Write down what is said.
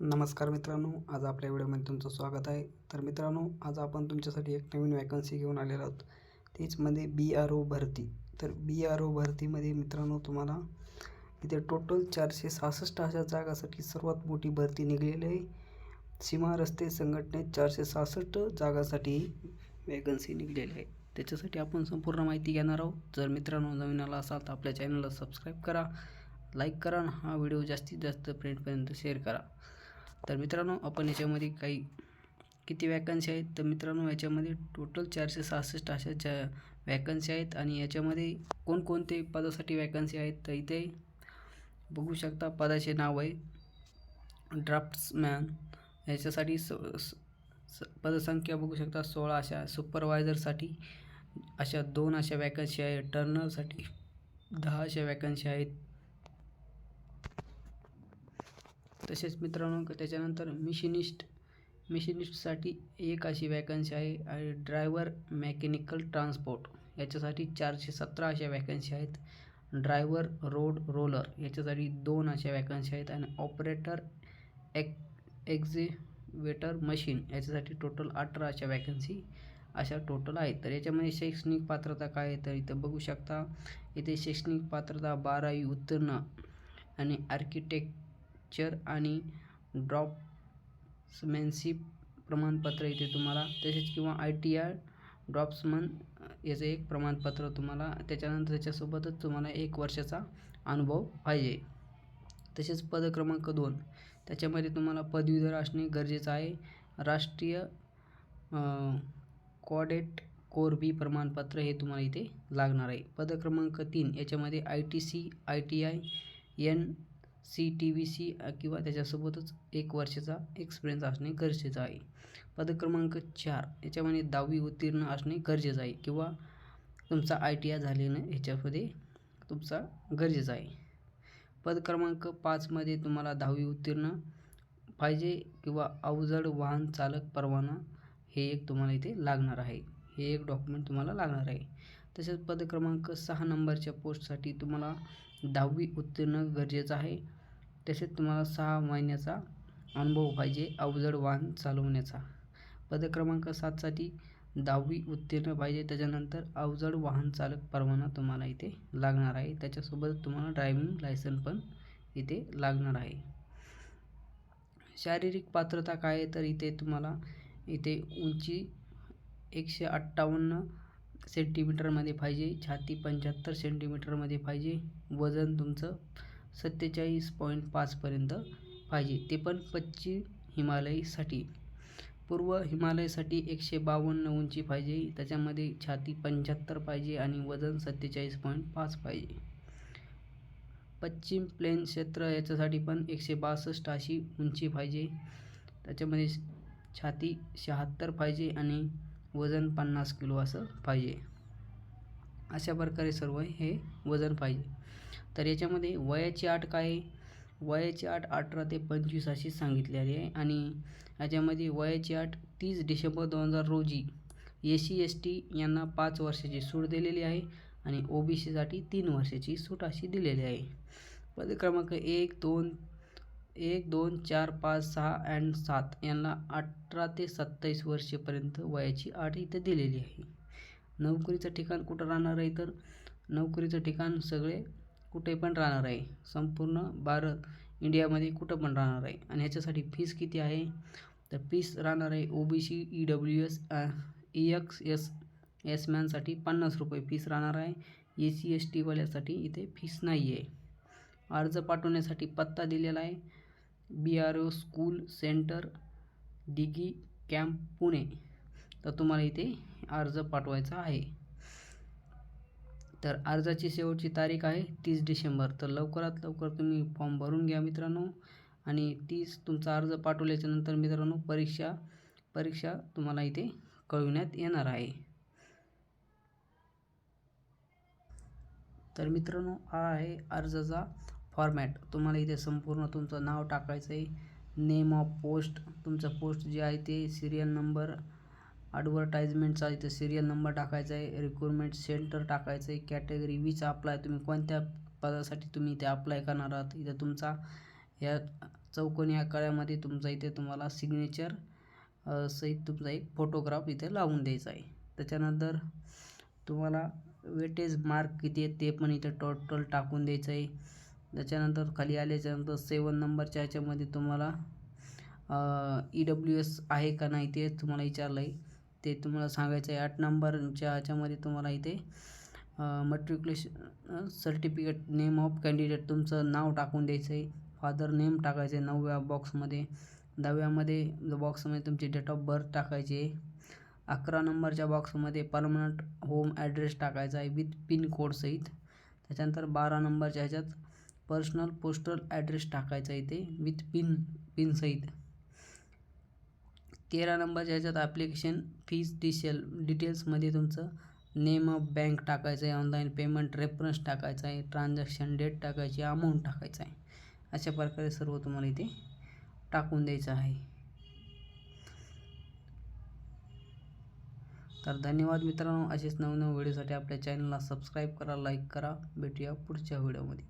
नमस्कार मित्रांनो आज आपल्या व्हिडिओमध्ये तुमचं स्वागत आहे. तर मित्रांनो आज आपण तुमच्यासाठी एक नवीन वॅकन्सी घेऊन आलेलो आहोत. तीचमध्ये बी आर ओ भरती. तर बी आर ओ भरतीमध्ये मित्रांनो तुम्हाला इथे टोटल चारशे सहासष्ट अशा जागासाठी सर्वात मोठी भरती निघलेली आहे. सीमा रस्ते संघटनेत चारशे सहासष्ट जागासाठी वॅकन्सी निघलेली आहे. त्याच्यासाठी आपण संपूर्ण माहिती घेणार आहोत. जर मित्रांनो नवीन आला असाल तर आपल्या चॅनलला सबस्क्राईब करा लाईक करा आणि हा व्हिडिओ जास्तीत जास्त फ्रेंडपर्यंत शेअर करा. तर मित्रांनो आपण याच्यामध्ये काही किती वॅकन्सी आहेत? तर मित्रांनो याच्यामध्ये टोटल चारशे सहासष्ट अशा ज्या वॅकन्सी आहेत आणि याच्यामध्ये कोणकोणते पदासाठी वॅकन्सी आहेत? तर इथे बघू शकता पदाचे नाव आहे ड्राफ्ट्समॅन याच्यासाठी स स- स- पदसंख्या बघू शकता सोळा अशा सुपरवायझरसाठी अशा दोन अशा वॅकन्सी आहेत. टर्नरसाठी दहा अशा वॅकन्सी आहेत. तसेच मित्रांनो त्याच्यानंतर मिशिनिस्ट मिशिनिस्टसाठी एक अशी वॅकन्सी आहे आणि ड्रायव्हर मेकॅनिकल ट्रान्सपोर्ट याच्यासाठी चारशे सतरा अशा वॅकन्सी आहेत. ड्रायव्हर रोड रोलर याच्यासाठी दोन अशा वॅकन्सी आहेत आणि ऑपरेटर एक एक्झिवेटर मशीन याच्यासाठी टोटल अठरा अशा वॅकन्सी अशा टोटल आहेत. तर याच्यामध्ये शैक्षणिक पात्रता काय आहे तर इथं बघू शकता. इथे शैक्षणिक पात्रता बारावी उत्तीर्ण आणि चर आणि ड्रॉप्समॅनशिप प्रमाणपत्र इथे तुम्हाला. तसेच किंवा आय टी आय ड्रॉप्समन याचं एक प्रमाणपत्र तुम्हाला त्याच्यानंतर त्याच्यासोबतच तुम्हाला एक वर्षाचा अनुभव पाहिजे. तसेच पद क्रमांक दोन त्याच्यामध्ये तुम्हाला पदवीधर असणे गरजेचं आहे. राष्ट्रीय कॉडेट कोर बी प्रमाणपत्र हे तुम्हाला इथे लागणार आहे. पद क्रमांक तीन याच्यामध्ये I T C I T I N C T V C किंवा त्याच्यासोबतच एक वर्षाचा एक्सपिरियन्स असणे गरजेचं आहे. पदक्रमांक चार याच्यामध्ये दहावी उत्तीर्ण असणे गरजेचं आहे किंवा तुमचा आय टी आय झालेलं ह्याच्यामध्ये तुमचा गरजेचं आहे. पद क्रमांक पाचमध्ये तुम्हाला दहावी उत्तीर्ण पाहिजे किंवा अवजड वाहन चालक परवाना हे एक तुम्हाला इथे लागणार आहे. हे एक डॉक्युमेंट तुम्हाला लागणार आहे. तसेच पद क्रमांक सहा नंबरच्या पोस्टसाठी तुम्हाला दहावी उत्तीर्ण गरजेचं आहे. तसेच तुम्हाला सहा महिन्याचा अनुभव पाहिजे अवजड वाहन चालवण्याचा. पदक्रमांक सातसाठी दहावी उत्तीर्ण पाहिजे. त्याच्यानंतर अवजड वाहन चालक परवाना तुम्हाला इथे लागणार आहे. त्याच्यासोबत तुम्हाला ड्रायव्हिंग लायसन पण इथे लागणार आहे. शारीरिक पात्रता काय आहे? तर इथे तुम्हाला इथे उंची एकशे अठ्ठावन्न सेंटीमीटरमध्ये पाहिजे. छाती पंच्याहत्तर सेंटीमीटरमध्ये पाहिजे. वजन तुमचं सत्तेचाळीस पॉईंट पाचपर्यंत पाहिजे. ते पण पश्चिम हिमालयसाठी. पूर्व हिमालयसाठी एकशे बावन्न उंची पाहिजे. त्याच्यामध्ये छाती पंच्याहत्तर पाहिजे आणि वजन सत्तेचाळीस पॉईंट पाच पाहिजे. पश्चिम प्लेन क्षेत्र याच्यासाठी पण एकशे बासष्ट अशी उंची पाहिजे. त्याच्यामध्ये छाती शहात्तर पाहिजे आणि वजन पन्नास किलो असं पाहिजे. अशा प्रकारे सर्व हे वजन पाहिजे. तर याच्यामध्ये वयाची अट काय आहे? वयाची अट अठरा ते पंचवीस अशी सांगितलेली आहे. आणि याच्यामध्ये वयाची अट तीस डिसेंबर दोन हजार रोजी एस सी एस टी यांना पाच वर्षाची सूट दिलेली आहे आणि ओ बी सीसाठी तीन वर्षाची सूट अशी दिलेली आहे. पद क्रमांक एक दोन एक दोन चार पाच सहा अँड सात यांना अठरा ते सत्तावीस वर्षेपर्यंत वयाची अट इथे दिलेली आहे. नोकरीचं ठिकाण कुठं राहणार आहे तर? नोकरीचं ठिकाण सगळे कुठे पण राहणार आहे. संपूर्ण भारत इंडियामध्ये कुठं पण राहणार आहे. आणि ह्याच्यासाठी फीस किती आहे? तर फीस राहणार आहे O B C E W S E X S S मॅनसाठी पन्नास रुपये फीस राहणार आहे. ए सी एस टीवाल्यासाठी इथे फीस नाही आहे. अर्ज पाठवण्यासाठी पत्ता दिलेला आहे. B R O school centre Dighi camp Pune तर तुम्हाला इथे अर्ज पाठवायचा आहे. तर अर्जाची शेवटची तारीख आहे तीस डिसेंबर. तर लवकरात लवकर तुम्ही फॉर्म भरून घ्या मित्रांनो. आणि तीस तुमचा अर्ज पाठवल्याच्या नंतर मित्रांनो परीक्षा परीक्षा तुम्हाला इथे कळविण्यात येणार आहे. तर मित्रांनो हा आहे अर्जाचा फॉर्मॅट तुम्हाला इथे संपूर्ण तुमचं नाव टाकायचं आहे नेम ऑफ पोस्ट तुमचं पोस्ट जे आहे ते सिरियल नंबर ॲडव्हर्टाइजमेंटचा इथं सिरियल नंबर टाकायचा आहे रिक्रुटमेंट सेंटर टाकायचं आहे कॅटेगरी वीचा अप्लाय तुम्ही कोणत्या पदासाठी तुम्ही इथे अप्लाय करणार आहात? इथं तुमचा या चौकोनी आकारामध्ये तुमचा इथे तुम्हाला सिग्नेचर सहित तुमचा एक फोटोग्राफ इथे लावून द्यायचा आहे. त्याच्यानंतर तुम्हाला वेटेज मार्क किती आहे ते पण इथे टोटल टाकून द्यायचं आहे. त्याच्यानंतर खाली आल्याच्यानंतर सेवन नंबरच्या ह्याच्यामध्ये तुम्हाला ई डब्ल्यू एस आहे का नाही ते तुम्हाला विचारलं आहे ते तुम्हाला सांगायचं आहे. आठ नंबरच्या ह्याच्यामध्ये तुम्हाला इथे matriculation certificate name of candidate तुमचं नाव टाकून द्यायचं आहे. फादर नेम टाकायचं आहे नवव्या बॉक्समध्ये दहाव्यामध्ये बॉक्समध्ये तुमची डेट ऑफ बर्थ टाकायची आहे. अकरा नंबरच्या बॉक्समध्ये परमनंट होम ॲड्रेस टाकायचा आहे विथ पिन कोडसहित त्याच्यानंतर बारा नंबरच्या ह्याच्यात पर्सनल पोस्टल ॲड्रेस टाकायचा आहे ते विथ पिन पिनसहित तेरा नंबरच्या ह्याच्यात ॲप्लिकेशन फीज डिशेल डिटेल्समध्ये तुमचं नेम ऑफ बँक टाकायचं आहे ऑनलाईन पेमेंट रेफरन्स टाकायचा आहे ट्रान्झॅक्शन डेट टाकायची अमाऊंट टाकायचं आहे अशा प्रकारे सर्व तुम्हाला इथे टाकून द्यायचं आहे. तर धन्यवाद मित्रांनो. असेच नवनव व्हिडिओसाठी आपल्या चॅनलला सबस्क्राईब करा लाईक करा. भेटूया पुढच्या व्हिडिओमध्ये.